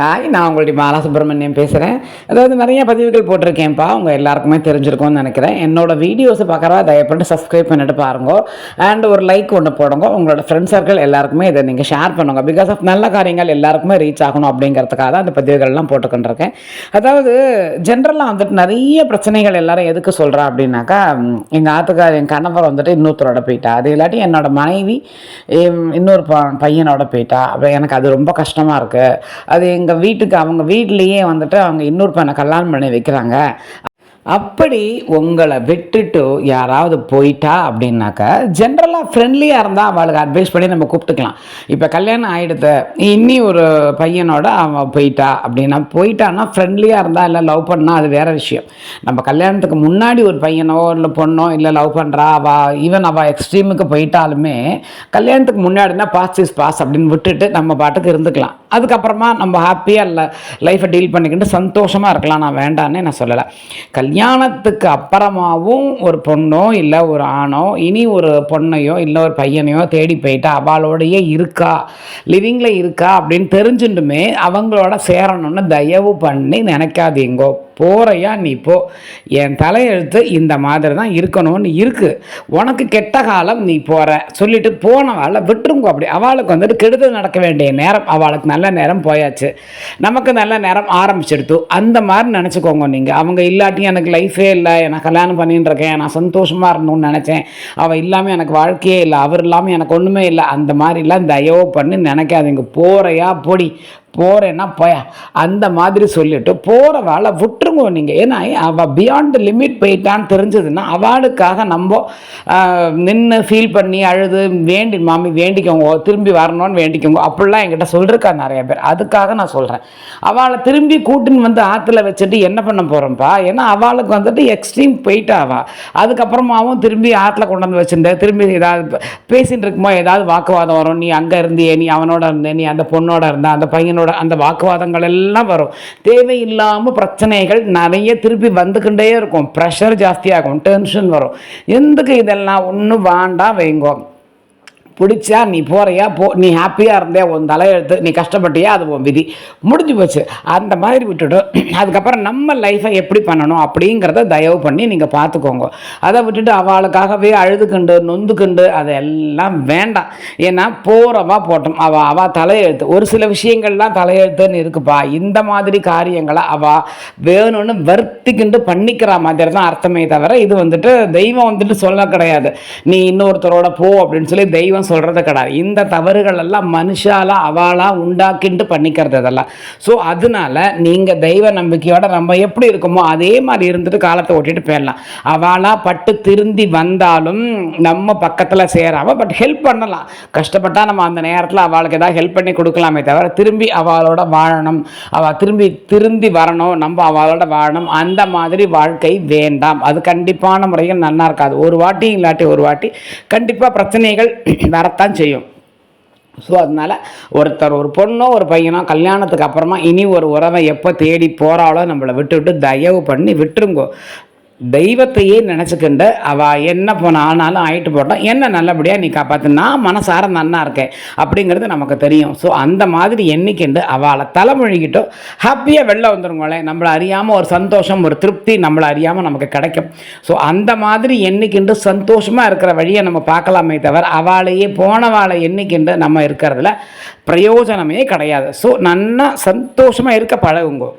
Hi நான் உங்களுடைய மாலா சுப்பிரமணியம் பேசுகிறேன் அதாவது நிறைய பதிவுகள் போட்டிருக்கேன்ப்பா. உங்கள் எல்லாருக்குமே தெரிஞ்சிருக்கும்னு நினைக்கிறேன். என்னோட வீடியோஸை பார்க்குறவா தயப்பட்டு சப்ஸ்கிரைப் பண்ணிட்டு பாருங்க. அண்ட் ஒரு லைக் ஒன்று போடுங்க. உங்களோட ஃப்ரெண்ட் சர்க்கிள் எல்லாருக்குமே இதை நீங்கள் ஷேர் பண்ணுங்க. பிகாஸ் ஆஃப் நல்ல காரியங்கள் எல்லாருக்குமே ரீச் ஆகணும் அப்படிங்கிறதுக்காக தான் அந்த பதிவுகள்லாம் போட்டுக்கொண்டிருக்கேன். அதாவது ஜென்ரலாக வந்துட்டு நிறைய பிரச்சனைகள் எல்லாரும் எதுக்கு சொல்கிறா அப்படின்னாக்கா எங்கள் ஆத்துக்கார் என் கணவர் வந்துட்டு இன்னொருத்தரோட போயிட்டா. அது இல்லாட்டி என்னோட மனைவி இன்னொரு பையனோட போயிட்டா. அப்போ எனக்கு அது ரொம்ப கஷ்டமாக இருக்குது அது எங்கள் வீட்டுக்கு அவங்க வீட்லேயே வந்துட்டு அவங்க இன்னொரு பையனை கல்யாணம் பண்ணி வைக்கிறாங்க. அப்படி உங்களை விட்டுட்டு யாராவது போயிட்டா அப்படின்னாக்கா ஜென்ரலாக ஃப்ரெண்ட்லியாக இருந்தால் அவளுக்கு அட்வைஸ் பண்ணி நம்ம கூப்பிட்டுக்கலாம். இப்போ கல்யாணம் ஆகிடுது இன்னி ஒரு பையனோட அவன் போயிட்டா அப்படின்னா போயிட்டான்னா ஃப்ரெண்ட்லியாக இருந்தால் இல்லை லவ் பண்ணால் அது வேறு விஷயம். நம்ம கல்யாணத்துக்கு முன்னாடி ஒரு பையனோ இல்லை பொண்ணோ இல்லை லவ் பண்ணுறா அவள் ஈவன் அவள் எக்ஸ்ட்ரீமுக்கு போயிட்டாலுமே கல்யாணத்துக்கு முன்னாடினா பாஸ் இஸ் பாஸ் அப்படின்னு விட்டுட்டு நம்ம பாட்டுக்கு இருந்துக்கலாம். அதுக்கப்புறமா நம்ம ஹாப்பியாக இல்லை லைஃப்பை டீல் பண்ணிக்கிட்டு சந்தோஷமாக இருக்கலாம். நான் வேண்டான்னே நான் சொல்லலை. கல்யாணத்துக்கு அப்புறமாவும் ஒரு பொண்ணோ இல்லை ஒரு ஆணோ இனி ஒரு பொண்ணையோ இல்லை ஒரு பையனையோ தேடி போயிட்டு அவளோடையே இருக்கா லிவிங்கில் இருக்கா அப்படின்னு தெரிஞ்சுட்டுமே அவங்களோட சேரணும்னு தயவு பண்ணி நினைக்காதீங்கோ. போறையா நீ போ. என் தலையெழுத்து இந்த மாதிரி தான் இருக்கணும்னு இருக்குது உனக்கு கெட்ட காலம் நீ போகிற சொல்லிட்டு போனவாளை விட்டுருங்க அப்படி. அவளுக்கு வந்துட்டு கெடுதல் நடக்க வேண்டிய நேரம் அவளுக்கு நல்ல நேரம் போயாச்சு. நமக்கு நல்ல நேரம் ஆரம்பிச்சிடுத்து. அந்த மாதிரி நினச்சிக்கோங்க நீங்கள் அவங்க இல்லாட்டியும் எனக்கு லைஃபே இல்லை. நான் கல்யாணம் பண்ணிட்டு இருக்கேன் நான் சந்தோஷமாக இருந்தோம்னு நினச்சேன். அவள் இல்லாமல் எனக்கு வாழ்க்கையே இல்லை. அவர் இல்லாமல் எனக்கு ஒன்றுமே இல்லை. அந்த மாதிரிலாம் தயவு பண்ணி நினைக்காதீங்க. போறையா பொடி. போகிறேன்னா போயா. அந்த மாதிரி சொல்லிட்டு போகிற வேலை விட்டுருங்க நீங்கள் ஏன்னா அவள் பியாண்ட் லிமிட் போயிட்டான்னு தெரிஞ்சதுன்னா அவளுக்காக நம்ம நின்று ஃபீல் பண்ணி அழுது வேண்டி மாமி வேண்டிக்கோங்க திரும்பி வரணும்னு வேண்டிக்கோங்க அப்படிலாம் என்கிட்ட சொல்லியிருக்கா நிறைய பேர். அதுக்காக நான் சொல்கிறேன் அவளை திரும்பி கூட்டின்னு வந்து ஆற்றுல வச்சுட்டு என்ன பண்ண போகிறோம்ப்பா ஏன்னா அவளுக்கு வந்துட்டு எக்ஸ்ட்ரீம் போயிட்டா அவள் அதுக்கப்புறமாவும் திரும்பி ஆற்றுல கொண்டு வந்து வச்சுருந்த திரும்பி ஏதாவது பேசிகிட்டு இருக்குமோ ஏதாவது வாக்குவாதம் வரும். நீ அங்கே இருந்தியே நீ அவனோட இருந்தே நீ அந்த பொண்ணோட இருந்த அந்த பையனோட அந்த வாக்குவாதங்கள் எல்லாம் வரும். தேவையில்லாமல் பிரச்சனைகள் நிறைய திருப்பி வந்துக்கிட்டே இருக்கும். ப்ரெஷர் ஜாஸ்தியாகும். டென்ஷன் வரும். எந்தக்கு இதெல்லாம் ஒன்றும் வேண்டாம் வைங்கோ. பிடிச்சா நீ போறியா? போ நீ ஹாப்பியாக இருந்தே உன் தலையெழுத்து நீ கஷ்டப்பட்டியா? அது உன் விதி. முடிஞ்சு போச்சு. அந்த மாதிரி விட்டுட்டு அதுக்கப்புறம் நம்ம லைஃப்பை எப்படி பண்ணணும் அப்படிங்கிறத தயவு பண்ணி நீங்கள் பார்த்துக்கோங்க. அதை விட்டுட்டு அவளுக்காகவே அழுதுகண்டு நொந்துக்கண்டு அதெல்லாம் வேண்டாம். ஏன்னா போகிறவா போட்டோம். அவள் அவள் தலையெழுத்து ஒரு சில விஷயங்கள்லாம் தலையெழுத்துன்னு இருக்குப்பா. இந்த மாதிரி காரியங்களை அவள் வேணும்னு வருத்திக்கிண்டு பண்ணிக்கிற மாதிரி தான் அர்த்தமே தவிர இது வந்துட்டு தெய்வம் வந்துட்டு சொல்ல கிடையாது. நீ இன்னொருத்தரோட போ அப்படின்னு சொல்லி தெய்வம் சொல்கிறது கிடையாது இந்த தவறுகள் எல்லாம் மனுஷால அவாளா உண்டாக்கின்ட்டு பண்ணிக்கிறது அதெல்லாம். ஸோ அதனால நீங்கள் தெய்வ நம்பிக்கையோட நம்ம எப்படி இருக்கோமோ அதே மாதிரி இருந்துட்டு காலத்தை ஓட்டிட்டு போயிடலாம். அவளாக பட்டு திருந்தி வந்தாலும் நம்ம பக்கத்தில் சேராம பட் ஹெல்ப் பண்ணலாம். கஷ்டப்பட்டால் நம்ம அந்த நேரத்தில் அவளுக்கு ஏதாவது ஹெல்ப் பண்ணி கொடுக்கலாமே தவிர திரும்பி அவளோட வாழணும். அவள் திரும்பி திருந்தி வரணும் நம்ம அவளோட வாழணும். அந்த மாதிரி வாழ்க்கை வேண்டாம். அது கண்டிப்பான முறையில் நல்லா இருக்காது. ஒரு வாட்டி இல்லாட்டி ஒரு வாட்டி கண்டிப்பாக பிரச்சனைகள் வரத்தான் செய்யும். ஸோ அதனால் ஒருத்தர் ஒரு பொண்ணோ ஒரு பையனோ கல்யாணத்துக்கு அப்புறமா இனி ஒரு உறவை எப்போ தேடி போகிறாலோ நம்மளை விட்டு விட்டு தயவு பண்ணி விட்டுருங்கோ. தெய்வத்தையே நினச்சிக்கிண்டு அவள் என்ன போன ஆனாலும் ஆயிட்டு போட்டோம் என்ன நல்லபடியாக நீ காப்பாற்று நான் மனசார நன்னா இருக்கேன். அப்படிங்கிறது நமக்கு தெரியும். ஸோ அந்த மாதிரி எண்ணிக்கிண்டு அவளை தலைமொழிக்கிட்டோ ஹாப்பியாக வெளில வந்துருங்களேன் நம்மளை அறியாமல் ஒரு சந்தோஷம் ஒரு திருப்தி நம்மளை அறியாமல் நமக்கு கிடைக்கும். ஸோ அந்த மாதிரி எண்ணிக்கிண்டு சந்தோஷமாக இருக்கிற வழியை நம்ம பார்க்கலாமே தவிர அவளையே போனவாளை எண்ணிக்கிண்டு நம்ம இருக்கிறதுல பிரயோஜனமே கிடையாது. ஸோ நன்னா சந்தோஷமாக இருக்க பழகுங்கோ.